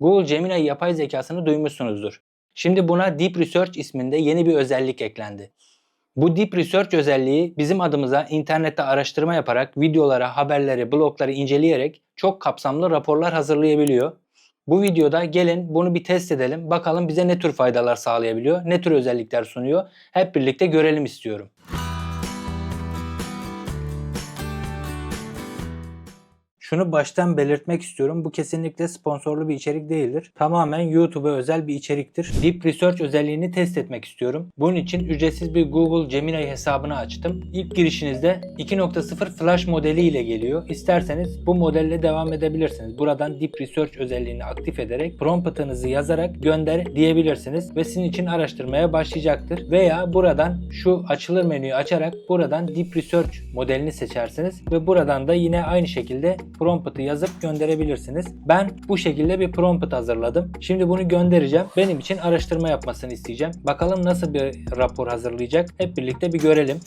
Google Gemini yapay zekasını duymuşsunuzdur. Şimdi buna Deep Research isminde yeni bir özellik eklendi. Bu Deep Research özelliği bizim adımıza internette araştırma yaparak videolara, haberleri, blogları inceleyerek çok kapsamlı raporlar hazırlayabiliyor. Bu videoda gelin bunu bir test edelim. Bakalım bize ne tür faydalar sağlayabiliyor, ne tür özellikler sunuyor. Hep birlikte görelim istiyorum. Şunu baştan belirtmek istiyorum. Bu kesinlikle sponsorlu bir içerik değildir. Tamamen YouTube'a özel bir içeriktir. Deep Research özelliğini test etmek istiyorum. Bunun için ücretsiz bir Google Gemini hesabını açtım. İlk girişinizde 2.0 Flash modeli ile geliyor. İsterseniz bu modelle devam edebilirsiniz. Buradan Deep Research özelliğini aktif ederek promptınızı yazarak gönder diyebilirsiniz ve sizin için araştırmaya başlayacaktır. Veya buradan şu açılır menüyü açarak buradan Deep Research modelini seçersiniz ve buradan da yine aynı şekilde prompt'ı yazıp gönderebilirsiniz. Ben bu şekilde bir prompt hazırladım. Şimdi bunu göndereceğim. Benim için araştırma yapmasını isteyeceğim. Bakalım nasıl bir rapor hazırlayacak. Hep birlikte bir görelim.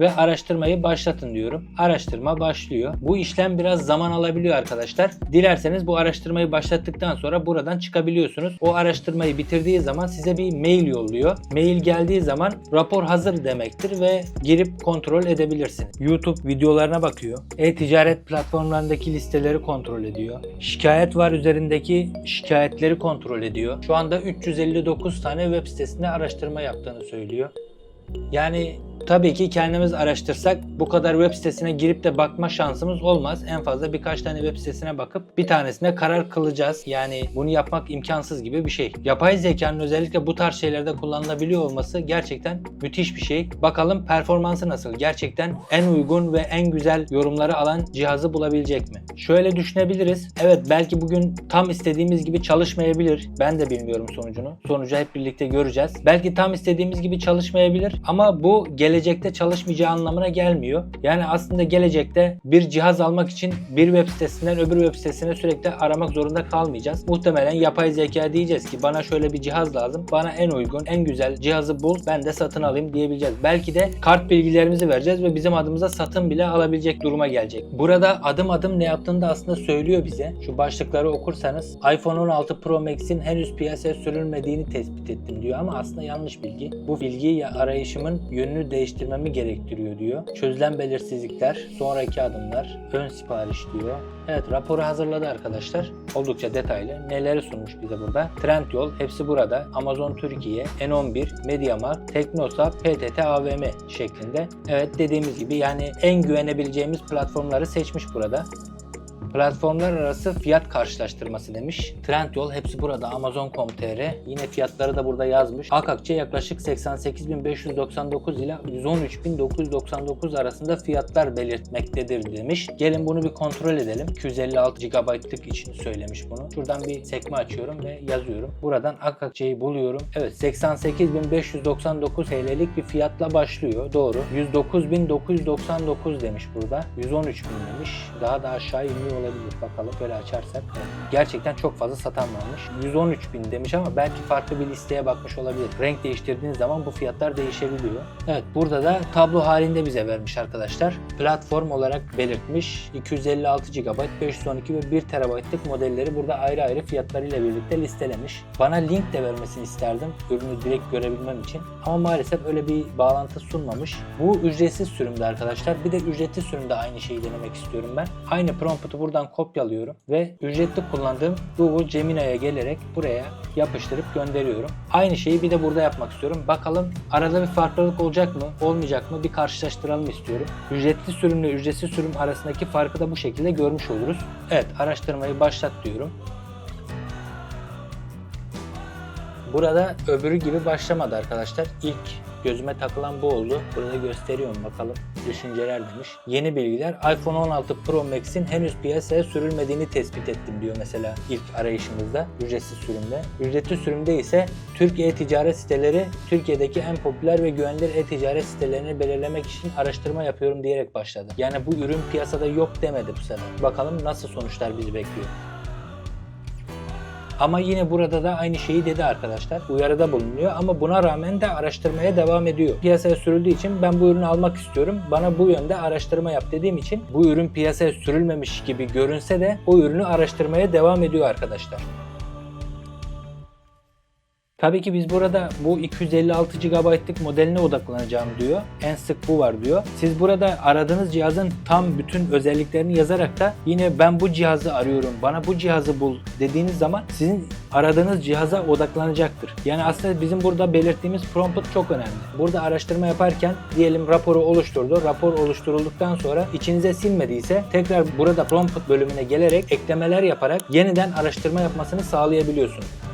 Ve araştırmayı başlatın diyorum. Araştırma başlıyor. Bu işlem biraz zaman alabiliyor arkadaşlar. Dilerseniz bu araştırmayı başlattıktan sonra buradan çıkabiliyorsunuz. O araştırmayı bitirdiği zaman size bir mail yolluyor. Mail geldiği zaman rapor hazır demektir ve girip kontrol edebilirsiniz. YouTube videolarına bakıyor. E-ticaret platformlarındaki listeleri kontrol ediyor. Şikayet var üzerindeki şikayetleri kontrol ediyor. Şu anda 359 tane web sitesinde araştırma yaptığını söylüyor. Yani tabii ki kendimiz araştırsak bu kadar web sitesine girip de bakma şansımız olmaz. En fazla birkaç tane web sitesine bakıp bir tanesine karar kılacağız. Yani bunu yapmak imkansız gibi bir şey. Yapay zekanın özellikle bu tarz şeylerde kullanılabiliyor olması gerçekten müthiş bir şey. Bakalım performansı nasıl? Gerçekten en uygun ve en güzel yorumları alan cihazı bulabilecek mi? Şöyle düşünebiliriz. Evet belki bugün tam istediğimiz gibi çalışmayabilir. Ben de bilmiyorum sonucunu. Sonucu hep birlikte göreceğiz. Belki tam istediğimiz gibi çalışmayabilir ama bu gelecekte çalışmayacağı anlamına gelmiyor. Yani aslında gelecekte bir cihaz almak için bir web sitesinden öbür web sitesine sürekli aramak zorunda kalmayacağız. Muhtemelen yapay zeka diyeceğiz ki bana şöyle bir cihaz lazım. Bana en uygun, en güzel cihazı bul. Ben de satın alayım diyebileceğiz. Belki de kart bilgilerimizi vereceğiz ve bizim adımıza satın bile alabilecek duruma gelecek. Burada adım adım ne yaptığını da aslında söylüyor bize. Şu başlıkları okursanız iPhone 16 Pro Max'in henüz piyasaya sürülmediğini tespit ettim diyor ama aslında yanlış bilgi. Bu bilgiyi arayışımın yönünü değiştirmemi gerektiriyor diyor. Çözülen belirsizlikler, sonraki adımlar, ön sipariş diyor. Evet raporu hazırladı arkadaşlar. Oldukça detaylı. Neleri sunmuş bize burada? Trendyol hepsi burada. Amazon Türkiye, N11, Mediamarkt, Teknosa, PTT AVM şeklinde. Evet dediğimiz gibi yani en güvenebileceğimiz platformları seçmiş burada. Platformlar arası fiyat karşılaştırması demiş. Trendyol hepsi burada. Amazon.com.tr yine fiyatları da burada yazmış. Akakçe yaklaşık 88.599 ile 113.999 arasında fiyatlar belirtmektedir demiş. Gelin bunu bir kontrol edelim. 256 GB'lık için söylemiş bunu. Şuradan bir sekme açıyorum ve yazıyorum. Buradan Akakçe'yi buluyorum. Evet 88.599 TL'lik bir fiyatla başlıyor. Doğru. 109.999 demiş burada. 113.000 demiş. Daha da aşağı iniyor olabilir. Bakalım böyle açarsak. Gerçekten çok fazla satan varmış. 113 bin demiş ama belki farklı bir listeye bakmış olabilir. Renk değiştirdiğiniz zaman bu fiyatlar değişebiliyor. Evet burada da tablo halinde bize vermiş arkadaşlar. Platform olarak belirtmiş. 256 GB, 512 ve 1 TB'lık modelleri burada ayrı ayrı fiyatlarıyla birlikte listelemiş. Bana link de vermesini isterdim ürünü direkt görebilmem için. Ama maalesef öyle bir bağlantı sunmamış. Bu ücretsiz sürümde arkadaşlar. Bir de ücretli sürümde aynı şeyi denemek istiyorum ben. Aynı prompt'u buradan kopyalıyorum ve ücretli kullandığım Google Gemini'ye gelerek buraya yapıştırıp gönderiyorum. Aynı şeyi bir de burada yapmak istiyorum. Bakalım arada bir farklılık olacak mı, olmayacak mı bir karşılaştıralım istiyorum. Ücretli sürümle ücretsiz sürüm arasındaki farkı da bu şekilde görmüş oluruz. Evet araştırmayı başlat diyorum. Burada öbürü gibi başlamadı arkadaşlar. İlk gözüme takılan bu oldu. Burada gösteriyorum bakalım. Düşünceler demiş. Yeni bilgiler iPhone 16 Pro Max'in henüz piyasaya sürülmediğini tespit ettim diyor mesela ilk arayışımızda ücretsiz sürümde. Ücretli sürümde ise Türk e-ticaret siteleri Türkiye'deki en popüler ve güvenilir e-ticaret sitelerini belirlemek için araştırma yapıyorum diyerek başladı. Yani bu ürün piyasada yok demedi bu sefer. Bakalım nasıl sonuçlar bizi bekliyor. Ama yine burada da aynı şeyi dedi arkadaşlar. Uyarıda bulunuyor ama buna rağmen de araştırmaya devam ediyor. Piyasaya sürüldüğü için ben bu ürünü almak istiyorum. Bana bu yönde araştırma yap dediğim için bu ürün piyasaya sürülmemiş gibi görünse de o ürünü araştırmaya devam ediyor arkadaşlar. Tabii ki biz burada bu 256 GB'lık modeline odaklanacağım diyor. En sık bu var diyor. Siz burada aradığınız cihazın tam bütün özelliklerini yazarak da yine ben bu cihazı arıyorum, bana bu cihazı bul dediğiniz zaman sizin aradığınız cihaza odaklanacaktır. Yani aslında bizim burada belirttiğimiz prompt çok önemli. Burada araştırma yaparken diyelim raporu oluşturdu. Rapor oluşturulduktan sonra içinize sinmediyse tekrar burada prompt bölümüne gelerek eklemeler yaparak yeniden araştırma yapmasını sağlayabiliyorsunuz.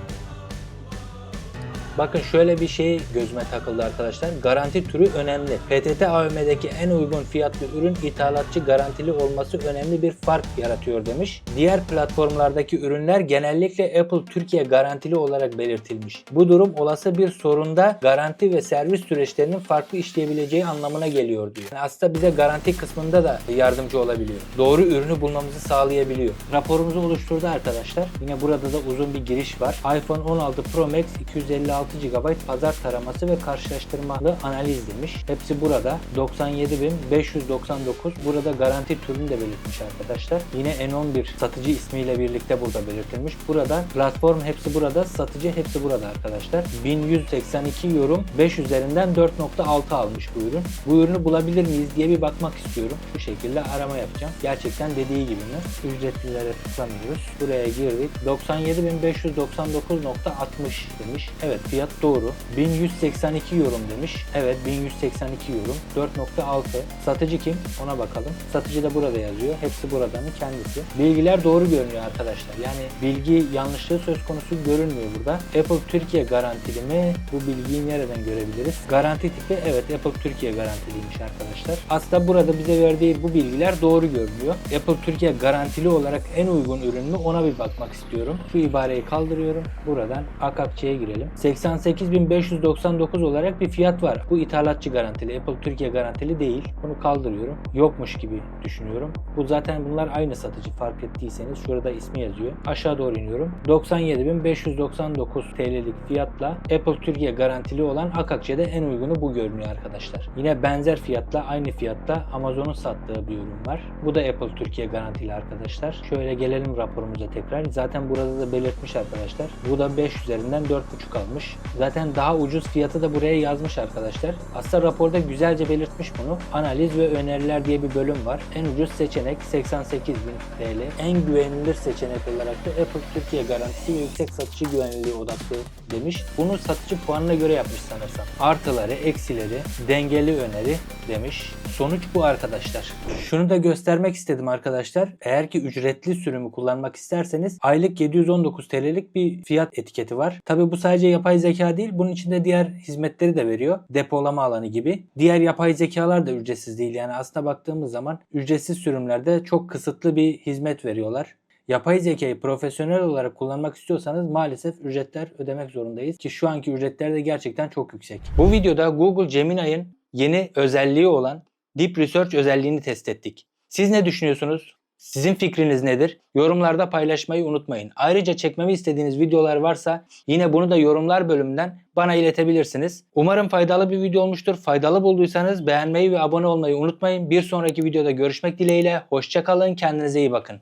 Bakın şöyle bir şey gözüme takıldı arkadaşlar. Garanti türü önemli. PTT AVM'deki en uygun fiyatlı ürün ithalatçı garantili olması önemli bir fark yaratıyor demiş. Diğer platformlardaki ürünler genellikle Apple Türkiye garantili olarak belirtilmiş. Bu durum olası bir sorunda garanti ve servis süreçlerinin farklı işleyebileceği anlamına geliyor diyor. Yani aslında bize garanti kısmında da yardımcı olabiliyor. Doğru ürünü bulmamızı sağlayabiliyor. Raporumuzu oluşturdu arkadaşlar. Yine burada da uzun bir giriş var. iPhone 16 Pro Max 256 GB pazar taraması ve karşılaştırmalı analiz demiş. Hepsi burada. 97.599 burada garanti türünü de belirtmiş arkadaşlar. Yine N11 satıcı ismiyle birlikte burada belirtilmiş. Burada platform hepsi burada, satıcı hepsi burada arkadaşlar. 1182 yorum 5 üzerinden 4.6 almış bu ürün. Bu ürünü bulabilir miyiz diye bir bakmak istiyorum. Bu şekilde arama yapacağım. Gerçekten dediği gibi mi? Ücretlilere tıklamıyoruz. Buraya girdik. 97.599.60 demiş. Evet fiyat doğru. 1182 yorum demiş. Evet 1182 yorum. 4.6. Satıcı kim? Ona bakalım. Satıcı da burada yazıyor. Hepsi buradanın kendisi. Bilgiler doğru görünüyor arkadaşlar. Yani bilgi yanlışlığı söz konusu görünmüyor burada. Apple Türkiye garantili mi? Bu bilgiyi nereden görebiliriz? Garanti tipi evet Apple Türkiye garantiliymiş arkadaşlar. Aslında burada bize verdiği bu bilgiler doğru görünüyor. Apple Türkiye garantili olarak en uygun ürün mü ona bir bakmak istiyorum. Şu ibareyi kaldırıyorum. Buradan AKAPÇ'ye girelim. 88.599 olarak bir fiyat var. Bu ithalatçı garantili. Apple Türkiye garantili değil. Bunu kaldırıyorum. Yokmuş gibi düşünüyorum. Bu zaten bunlar aynı satıcı fark ettiyseniz. Şurada ismi yazıyor. Aşağı doğru iniyorum. 97.599 TL'lik fiyatla Apple Türkiye garantili olan Akakçe'de en uygunu bu görünüyor arkadaşlar. Yine benzer fiyatla aynı fiyatta Amazon'un sattığı bir ürün var. Bu da Apple Türkiye garantili arkadaşlar. Şöyle gelelim raporumuza tekrar. Zaten burada da belirtmiş arkadaşlar. Bu da 5 üzerinden 4.5 almış. Zaten daha ucuz fiyatı da buraya yazmış arkadaşlar. Aslında raporda güzelce belirtmiş bunu. Analiz ve öneriler diye bir bölüm var. En ucuz seçenek 88.000 TL. En güvenilir seçenek olarak da Apple Türkiye garantisi ve yüksek satıcı güvenliği odaklı demiş. Bunu satıcı puanına göre yapmış sanırsam. Artıları, eksileri, dengeli öneri demiş. Sonuç bu arkadaşlar. Şunu da göstermek istedim arkadaşlar. Eğer ki ücretli sürümü kullanmak isterseniz aylık 719 TL'lik bir fiyat etiketi var. Tabi bu sadece yapay zeka değil. Bunun içinde diğer hizmetleri de veriyor. Depolama alanı gibi. Diğer yapay zekalar da ücretsiz değil. Yani aslında baktığımız zaman ücretsiz sürümlerde çok kısıtlı bir hizmet veriyorlar. Yapay zekayı profesyonel olarak kullanmak istiyorsanız maalesef ücretler ödemek zorundayız ki şu anki ücretler de gerçekten çok yüksek. Bu videoda Google Gemini'nin yeni özelliği olan Deep Research özelliğini test ettik. Siz ne düşünüyorsunuz? Sizin fikriniz nedir? Yorumlarda paylaşmayı unutmayın. Ayrıca çekmemi istediğiniz videolar varsa yine bunu da yorumlar bölümünden bana iletebilirsiniz. Umarım faydalı bir video olmuştur. Faydalı bulduysanız beğenmeyi ve abone olmayı unutmayın. Bir sonraki videoda görüşmek dileğiyle. Hoşçakalın. Kendinize iyi bakın.